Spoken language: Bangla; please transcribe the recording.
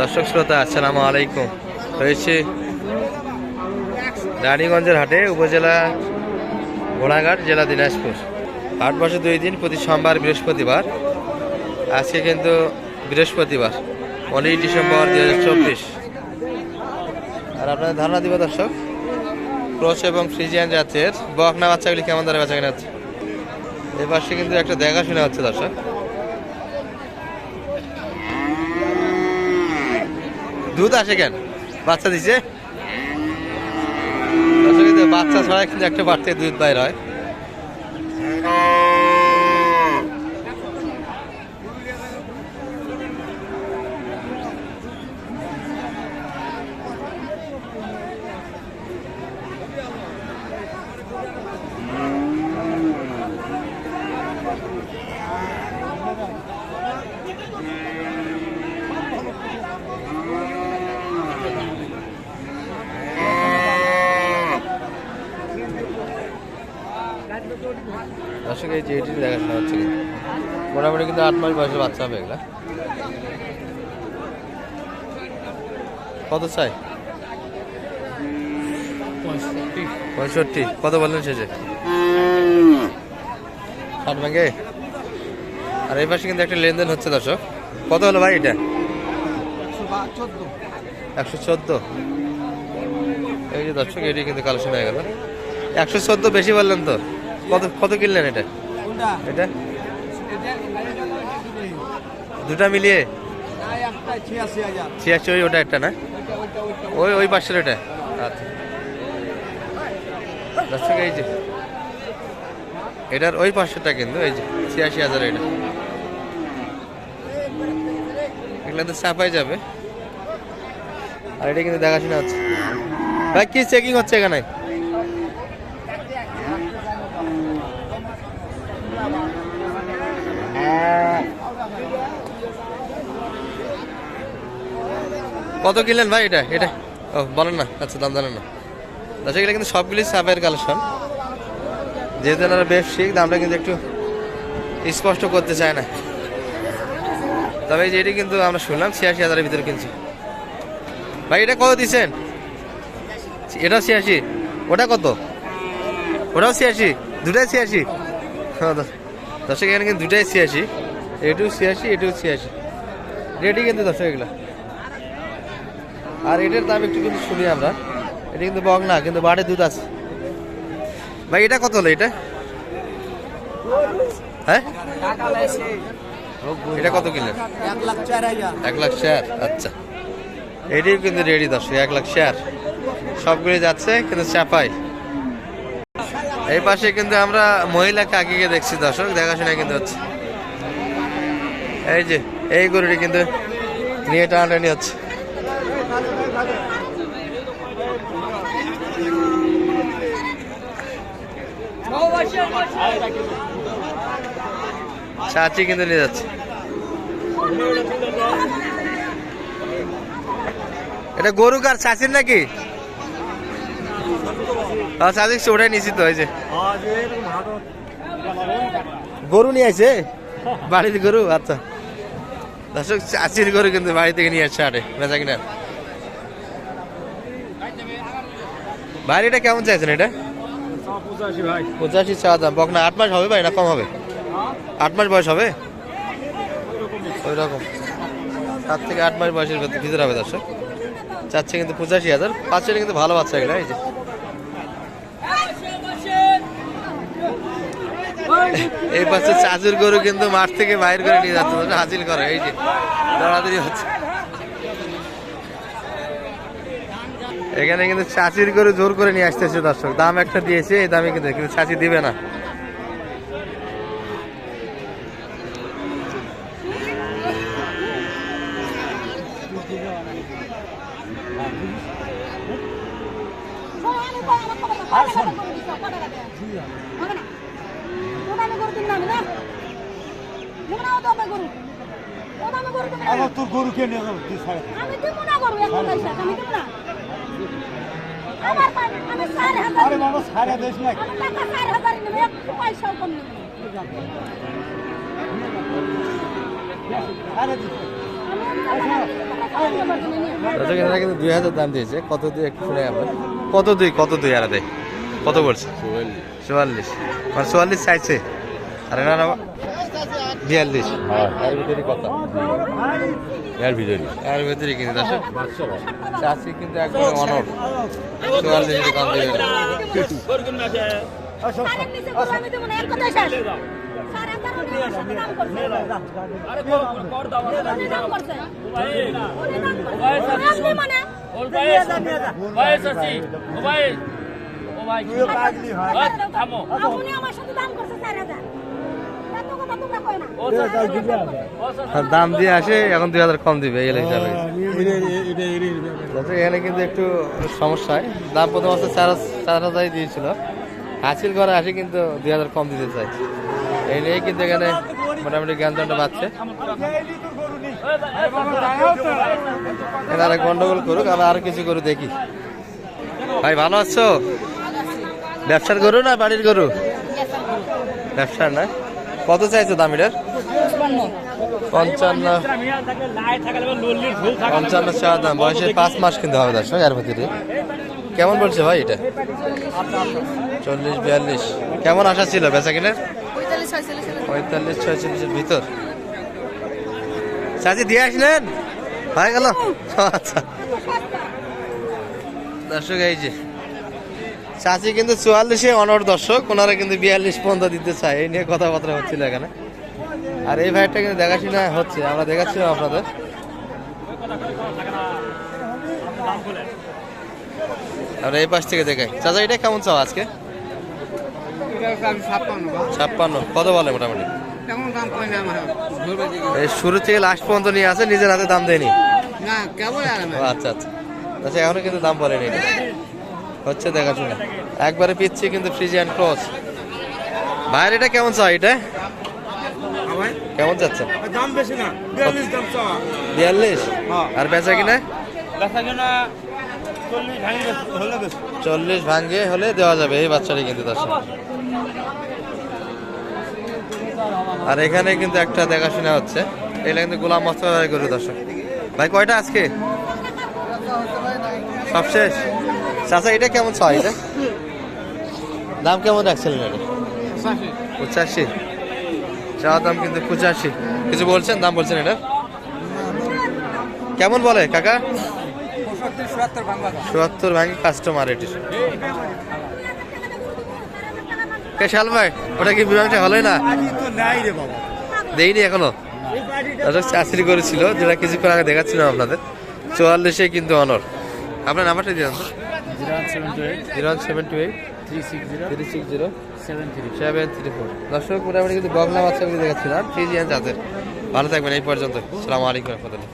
দর্শক শ্রোতা, আসসালামু আলাইকুম। রয়েছে রানীগঞ্জের হাটে উপজেলা ঘোড়াঘাট, জেলা দিনাজপুর। হাট বসে দুই দিন, প্রতি সোমবার বৃহস্পতিবার। আজকে কিন্তু বৃহস্পতিবার উনিশ ডিসেম্বর দুই হাজার চব্বিশ। আর আপনাদের ধারণা দিব দর্শক, ক্রস এবং ফ্রিজিয়ান জাতের বকনা বাচ্চাগুলি কেমন ধরে বেচা কেনা হচ্ছে? এই পাশে কিন্তু একটা দেখাশোনা হচ্ছে দর্শক। দুধ আসে কেন? বাচ্চা দিছে? বাচ্চা ছাড়া কিন্তু একটা বাড়তে দুধ বাইর হয়। দর্শক এই যে এটি দেখাশোনা হচ্ছে কিন্তু। মোটামুটি কিন্তু আট মাস বয়সে বাচ্চা হবে এগুলা। কত চাই? পঁয়ষট্টি। কত বললেন শেষে? ষাট ব্যাঙ্গে আর এই পাশে কিন্তু একটা লেনদেন হচ্ছে দর্শক। কত হলো ভাই এটা? একশো চোদ্দ। এই যে দর্শক, এটি কিন্তু কালেকশন হয়ে গেল। একশো চোদ্দ বেশি বললেন তো? কত কত কিনলেন এটা? এটা? দুটা মিলিয়ে? ছিয়াশি ওই ওটা একটা না? ওই ওই পাশের ওটা। আচ্ছা। দর্শক এই যে। এটার ওই পাশেরটা কিন্তু এই যে ছিয়াশি হাজার এটা। এগুলো তো চাপাই যাবে। আর এটা কিন্তু দেখাশোনা হচ্ছে। ভাই কি চেকিং হচ্ছে এখানে? কত কিনলেন ভাই এটা? এটা? ও, বলেন না। আচ্ছা দাম জানেন না। আচ্ছা এগুলো কিন্তু সবগুলি সাপের কালেকশন। যেহেতু এনারা ঠিক দামটা কিন্তু একটু স্পষ্ট করতে চায় না। তবে এই যে এটি কিন্তু আমরা শুনলাম, ছিয়াশি হাজারের ভিতরে কিনছি। ভাই, এটা কত দিচ্ছেন? এটাও ছিয়াশি। ওটা কত? ওটাও ছিয়াশি। দুটাই ছিয়াশি। হ্যাঁ দশ- দর্শক, এখানে কিন্তু দুটাই ছিয়াশি। এটুও ছিয়াশি এটুও ছিয়াশি। রেডি কিন্তু দর্শক এগুলা। আর এটার দাম একটু কিন্তু শুনি আমরা। এটা কিন্তু বক না কিন্তু বাড়ে দুধ আছে। ভাই, এটা কত হলো এটা? হ্যাঁ? এটা কত চার এক লাখ শেয়ার আচ্ছা। এটিও কিন্তু রেডি দর্শক, এক লাখ শেয়ার সবগুলি যাচ্ছে, কিন্তু চাপাই। এই পাশে কিন্তু আমরা মহিলা কাকিকে দেখছি, দর্শক, দেখাশোনা কিন্তু হচ্ছে। এই যে, এই গরুটি কিন্তু নিয়ে টানাটানি হচ্ছে। চাচি কিন্তু নিয়ে যাচ্ছে। এটা গরু কার চাষির নাকি? হ্যাঁ চাষি ওটাই নিছি তো এই যে গরু নিয়ে আসে বাড়িতে গরু? আচ্ছা। দর্শক চাষির গরু কিন্তু বাড়ি থেকে নিয়ে আসছে আরে বেচা কিনা বাড়িটা কেমন চাইছেন এটা? পঁচাশি চাওয়া দাম। বক না আট মাস হবে ভাই না কম হবে? আট মাস বয়স হবে? ওই রকম সাত থেকে আট মাস বয়সের ভিতরে হবে দর্শক। চাচ্ছে কিন্তু পঁচাশি হাজার পাঁচশো কিন্তু ভালো বাচ্চা এগুলো এই যে। এই পাশে চাচুর গরু কিন্তু মাঠ থেকে বাইর করে নিয়ে যাচ্ছে হাসিল করে এই যে দৌড়াদৌড়ি হচ্ছে এখানে কিন্তু চাচির গরু জোর করে নিয়ে আসতেছে দর্শক দাম একটা দিয়েছে এই দামে কিন্তু কিন্তু চাচি দিবে না আবার তোর গরু কে নিয়ে যাব? তুই আমি দিব না গরু এক পয়সা আমি দিব না। আমার আমি চার হাজার। আরে বাবা ছাড়ে দিস না। আমি টাকা চার হাজার নেব এক পয়সাও কম নেব আরে দিস। আমি অন্য টাকা দর্শক এনারা কিন্তু দুই হাজার দাম দিয়েছে। কত দিয়ে একটু শুনে আমরা কত দুই কত দুই আর দেয়? কত বলছে? চুয়াল্লিশ। মানে চুয়াল্লিশ চাইছে? আর এনারা বিয়াল্লিশ এর ভিতরে কত এর ভিতরে এর ভিতরে কিন্তু দর্শক চাষি কিন্তু একদম অনর চুয়াল্লিশ কম দিবে না। না? আপনি আমার সাথে দাম করছে চার হাজার। দাম দিয়ে আসে এখন দুই হাজার কম দিবে এই হিসাবে এখানে কিন্তু একটু সমস্যা হয় দাম প্রথম আছে চার চার হাজারই দিয়েছিল। হাসিল করে আসে কিন্তু দুই হাজার কম দিতে চাই। এই নিয়ে কিন্তু এখানে মোটামুটি জ্ঞানদণ্ড পাচ্ছে এনারা গন্ডগোল করুক আমরা আর কিছু করে দেখি। ভাই ভালো আছো? ব্যবসার গরু না বাড়ির গরু। ব্যবসার না? কত চাইছো দাম এটার? পঞ্চান্ন। পঞ্চান্ন চার দাম। বয়সে পাঁচ মাস কিনতে হবে দর্শক এর ভিতরে। কেমন বলছে ভাই এটা? চল্লিশ বিয়াল্লিশ। কেমন আশা ছিল বেচা কিনে পঁয়তাল্লিশ ছয়চল্লিশের ভিতর। চাচি দিয়ে আসলেন? হয়ে গেল? আচ্ছা। দর্শক এই যে চাচি কিন্তু চুয়াল্লিশে অনর দর্শক ওনারা কিন্তু বিয়াল্লিশ পর্যন্ত দিতে চায়। এই নিয়ে কথাবার্তা হচ্ছিল এখানে। আর এই ভাইটা কিন্তু দেখাশোনা হচ্ছে আমরা দেখাচ্ছিলাম আপনাদের। আমরা এই পাশ থেকে দেখাই। চাচা এটা কেমন চাও আজকে? ছাপ্পান্ন। কত বলে মোটামুটি? এই শুরু থেকে লাস্ট পর্যন্ত নিয়ে আসে নিজের হাতে দাম দেয়নি। আচ্ছা আচ্ছা। আচ্ছা এখনও কিন্তু দাম বলেনি হচ্ছে দেখাশোনা একবারে পিচ্ছি কিন্তু ফ্রিজিয়ান ক্রস ভাইয়ের এটা কেমন চাও এটা? কেমন যাচ্ছে? দাম বেশি না বিয়াল্লিশ দাম চাওয়া বিয়াল্লিশ? হ্যাঁ। আর বেচা কিনা? দেখা যায় না চল্লিশ ভাঙ্গে হলে দেওয়া যাবে এই বাচ্চাটি কিন্তু দর্শক। আর এখানে কিন্তু একটা দেখাশোনা হচ্ছে। এটা কিন্তু গোলাম মস্তফা গরু দর্শক। ভাই কয়টা আজকে? সব শেষ? চাচা এটা কেমন চাই এটা? দাম কেমন রাখছিলেন এটা? পঁচাশি। চাওয়ার দাম কিন্তু পঁচাশি। কিছু বলছেন? দাম বলছেন এটা? কেমন বলে কাকা? চুয়াত্তর ভাঙে কাস্টমার এটির শাল ভাই ওটা কি বিমানটা হলোই না? দেইনি এখনও? চাকরি করেছিল যেটা কিছুক্ষণ আগে দেখাচ্ছিলাম আপনাদের। চুয়াল্লিশে কিন্তু অনর আপনার নাম্বারটা দিয়ে zero seven two eight three six zero three six zero seven three seven three four দর্শক মোটামুটি কিন্তু বগলা বাচ্চাগুলি দেখাচ্ছিলাম। থ্রি জিয়ান জাতের ভালো থাকবেন, এই পর্যন্ত সালাম আলাইকুম রহমতুল্লাহ।